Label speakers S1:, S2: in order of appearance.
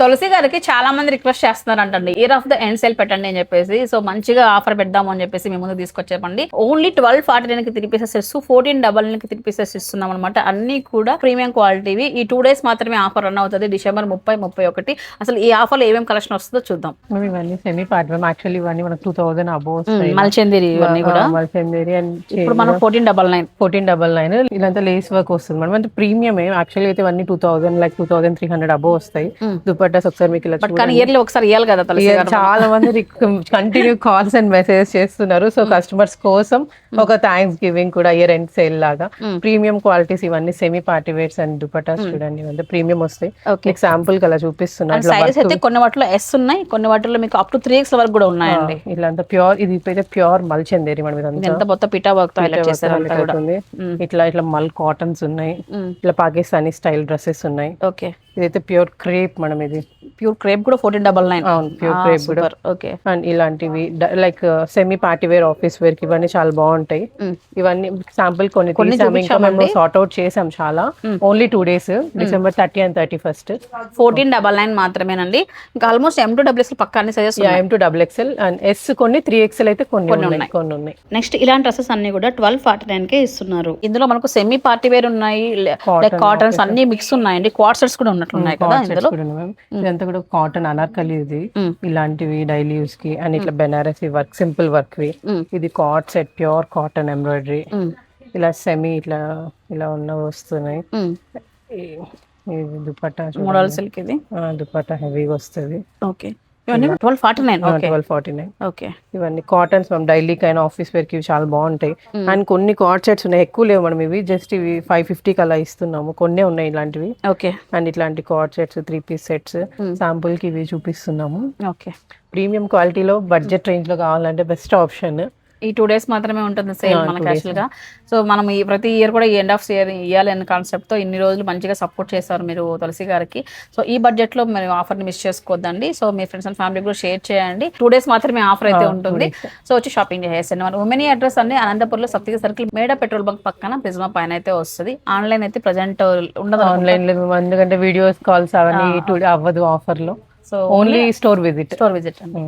S1: తులసి గారికి చాలా మంది request చేస్తున్నారంటండి. Year of the end sale పెట్టండి అని చెప్పేసి. సో మంచిగా ఆఫర్ పెడదాము అని చెప్పేసి మీ ముందు తీసుకొచ్చేపండి ఓన్లీ ట్వెల్వ్ ఫార్టీ నైన్కి త్రీ పీసెస్ ఇస్తూ ఫోర్టీన్ డబల్ నైన్కి త్రీ పీసెస్ ఇస్తున్నాం అనమాట అన్ని కూడా ప్రీమియం క్వాలిటీవి ఈ టూ డేస్ మాత్రమే ఆఫర్ రన్ అవుతుంది. డిసెంబర్ ముప్పై ముప్పై ఒకటి. అసలు ఈ ఆఫర్లో ఏమేమి కలెక్షన్ వస్తుందో చూద్దాం.
S2: ఇవన్నీ సెమీ పార్ట్ యాక్చువల్లీ ఇవన్నీ మనకు టూ థౌసండ్ వస్తాయి
S1: మల్చందిరి ఇవన్నీ కూడా.
S2: మల్చందేరి అండ్
S1: ఇప్పుడు మనం fourteen double nine
S2: fourteen double nine ఇదంతా లేస్ వర్క్ వస్తుంది. మేడం అంటే ప్రీమియం యాక్చువల్లీ అయితే ఇవన్నీ two thousand like two thousand three hundred above వస్తాయి. దుపట్టాస్ ఒకసారి మీకు ఇలా
S1: కానీ ఇయర్లీ ఒకసారి ఇవ్వాలి కదా
S2: చాలా మంది కంటిన్యూ కాల్స్ అండ్ మెసేజెస్ చేస్తున్నారు. సో కస్టమర్స్ కోసం ఒక థ్యాంక్స్ గివింగ్ కూడా ఇయర్ ఎండ్ సేల్ లాగా ప్రీమియం క్వాలిటీస్ ఇవన్నీ semi party wears and dupattas చూడండి. ఇవన్నీ ప్రీమియం వస్తాయి. మీకు శాంపుల్ కలా చూపిస్తున్నారు
S1: సైజెస్ అయితే కొన్ని వాటిలో ఎస్ ఉన్నాయి కొన్ని వాటిలో మీకు అప్ టు త్రీ ఎక్స్ వరకు కూడా ఉన్నాయండి.
S2: ఇట్లా అంతా ప్యూర్ ఇది అయితే ప్యూర్ మల్చందేరి మనం ఇదంతా
S1: ఎంత మొత్తం పిటా వర్క్
S2: ఇట్లా ఇట్లా మల్ కాటన్స్ ఉన్నాయి. ఇట్లా పాకిస్తానీ స్టైల్ డ్రెస్సెస్ ఉన్నాయి.
S1: ఓకే
S2: ఇదైతే ప్యూర్ క్రేప్ మనం ఇది tardes.
S1: ప్యూర్ క్రేప్ కూడా ఫోర్టీన్ డబల్ నైన్.
S2: అవును ప్యూర్ క్రేప్ కూడా.
S1: ఓకే.
S2: అండ్ ఇలాంటివి like semi party wear office వేర్కి ఇవన్నీ చాలా బాగుంటాయి. ఇవన్నీ శాంపుల్ కొన్ని తీసాము ఇంకా మేము సార్ట్ అవుట్ చేసాం చాలా. Only two days December thirty and thirty first
S1: fourteen double nine మాత్రమేనండి. ఇంకా ఆల్మోస్ట్ ఎం టు డబ్ల్యూఎస్ పక్క అన్ని suggest
S2: M to double XL and S కొన్ని త్రీ ఎక్స్ఎల్ అయితే కొన్ని ఉన్నాయి కొన్ని ఉన్నాయి.
S1: నెక్స్ట్ ఇలాంటి డ్రెస్సెస్ అన్ని కూడా ట్వెల్వ్ ఫార్టీ నైన్ కే ఇస్తున్నారు. ఇందులో మనకు సెమీ పార్టీ వేర్ ఉన్నాయి లైక్ కాటన్స్ అన్ని మిక్స్ ఉన్నాయండి. క్వాడ్ సెట్స్ కూడా ఉన్నట్లు ఉన్నాయి కదా ఇందులో.
S2: కూడా కాటన్ అనార్కలి ఇది. ఇలాంటివి డైలీ యూస్కి అండ్ ఇట్లా బెనారసీ వర్క్ సింపుల్ వర్క్ వి. ఇది కాట్ సెట్ ప్యూర్ కాటన్ ఎంబ్రాయిడరీ ఇలా సెమీ ఇట్లా ఇలా ఉన్నవి వస్తున్నాయి.
S1: Mm.
S2: ఇది దుపట్టా
S1: మోడల్ సిల్క్ ఇది?
S2: దుపట్టా హెవీగా వస్తుంది.
S1: Okay twelve forty nine okay
S2: twelve forty nine
S1: okay
S2: ఇవన్నీ కాటన్స్ మనం డైలీ కైనా ఆఫీస్ వేర్కి చాలా బాగుంటాయి. అండ్ కొన్ని కాట్ సెట్స్ ఉన్నాయి. ఎక్కువ లేవు మనం ఇవి. జస్ట్ ఇవి ఫైవ్ ఫిఫ్టీకి అలా ఇస్తున్నాము. కొన్నే ఉన్నాయి ఇలాంటివి.
S1: ఓకే
S2: అండ్ ఇట్లాంటి కాట్ సెట్స్ త్రీ పీస్ సెట్స్ శాంపుల్కి ఇవి చూపిస్తున్నాము.
S1: ఓకే
S2: ప్రీమియం క్వాలిటీలో బడ్జెట్ రేంజ్లో కావాలంటే బెస్ట్ ఆప్షన్
S1: ఈ టూ డేస్ మాత్రమే ఉంటుంది సేల్ మనకి యాక్చువల్గా. సో మనం ఈ ప్రతి ఇయర్ కూడా ఈ ఎండ్ ఆఫ్ ఇయర్ ఇవ్వాలి అనే కాన్సెప్ట్తో ఇన్ని రోజులు మంచిగా సపోర్ట్ చేస్తారు మీరు తులసి గారికి. సో ఈ బడ్జెట్లో మీరు ఆఫర్ని మిస్ చేసుకోవద్దండి సో మీ ఫ్రెండ్స్ అండ్ ఫ్యామిలీ కూడా షేర్ చేయండి. టూ డేస్ మాత్రమే ఆఫర్ అయితే ఉంటుంది. సో వచ్చి షాపింగ్ చేసేయండి. మన ఉమెన్ అడ్రస్ అన్ని అనంతపురంలో సప్తగిరి సర్కిల్ మేడ పెట్రోల్ బంక్ పక్కన ప్రిజమా పైన అయితే వస్తుంది. ఆన్లైన్ అయితే ప్రజెంట్ ఉండదు
S2: ఆన్లైన్లో ఎందుకంటే వీడియోస్ కాల్స్ అవన్నీ టూ అవ్వదు ఆఫర్లో.
S1: So
S2: only store visit
S1: store visit అండి.